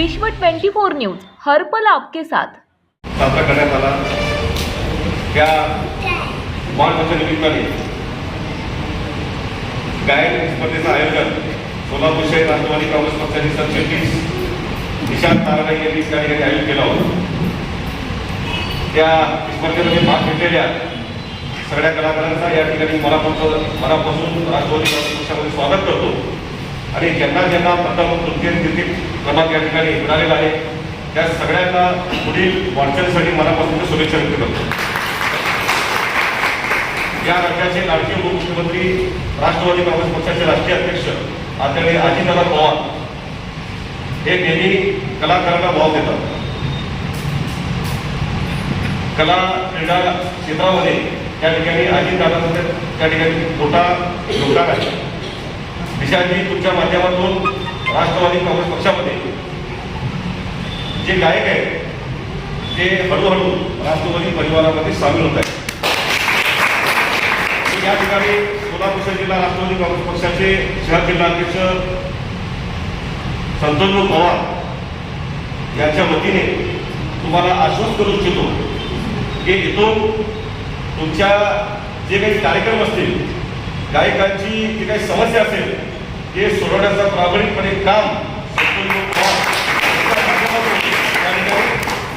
विश्व 24 न्यूज हर पल आपके साथ. साजरा करण्यात आला. त्या वाढदिवसा निमित्ताने गायन स्पर्धेचं आयोजन सोलापूर शहर राष्ट्रवादी काँग्रेस पक्षाचे सरचिटणीस निशांत ताराबाई यांनी त्या ठिकाणी आयोजित केलं होतं. त्या स्पर्धेमध्ये भाग घेतलेल्या सगळ्या कलाकारांचा या ठिकाणी मनापासून मनापासून राष्ट्रवादी काँग्रेस पक्षामध्ये स्वागत करतो. आणि ज्यांना ज्यांना प्रथम तृतीय तृतीय क्रमांक या ठिकाणी मिळालेला आहे त्या सगळ्यांना पुढील वाटचालीसाठी मनापासून शुभेच्छा व्यक्त करतो. या राज्याचे लाडके उपमुख्यमंत्री राष्ट्रवादी काँग्रेस पक्षाचे राष्ट्रीय अध्यक्ष आदरणीय अजितदादा पवार हे नेहमी कलाकारांना भाव देतात. कला क्रीडा क्षेत्रामध्ये त्या ठिकाणी अजितदादांचं त्या ठिकाणी मोठा योगदान आहे. विशालजी तुमच्या माध्यमातून राष्ट्रवादी काँग्रेस पक्षामध्ये जे गायक आहेत ते हळूहळू राष्ट्रवादी परिवारामध्ये सामील होत आहेत. या ठिकाणी सोलापूर जिल्हा राष्ट्रवादी काँग्रेस पक्षाचे शहर जिल्हाध्यक्ष संतोषभाऊ पवार यांच्या वतीने तुम्हाला आश्वस्त करू इच्छितो की इथून तुमच्या जे काही कार्यक्रम असतील गायकांची जी काही समस्या असेल ते सोडवण्याचं प्रामाणिकपणे काम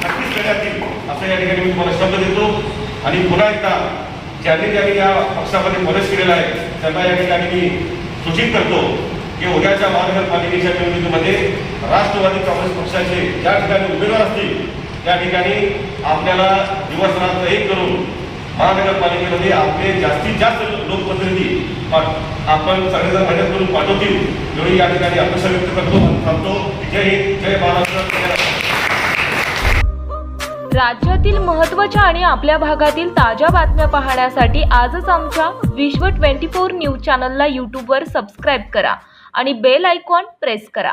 नक्कीच करण्यात येईल असं या ठिकाणी मी तुम्हाला शब्द देतो. आणि पुन्हा एकदा ज्यांनी ज्यांनी या पक्षामध्ये प्रवेश केलेला आहे त्यांना या ठिकाणी मी सूचित करतो की उद्याच्या महानगरपालिकेच्या निवडणुकीमध्ये राष्ट्रवादी काँग्रेस पक्षाचे ज्या ठिकाणी उमेदवार असतील त्या ठिकाणी आपल्याला दिवस रात्र एक करून महानगरपालिकेमध्ये आपले जास्तीत जास्त लोकप्रतिनिधी आपण सगळेजण मेहनत करून पाठवतील एवढी या ठिकाणी अपेक्षा व्यक्त करतो थांबतो. जय हिंद जय महाराष्ट्र राज्यातील महत्त्वाच्या आणि आपल्या भागातील ताज्या बातम्या पाहण्यासाठी आजच आमच्या विश्व 24 न्यूज चॅनलला यूट्यूबवर सबस्क्राईब करा आणि बेल आयकॉन प्रेस करा.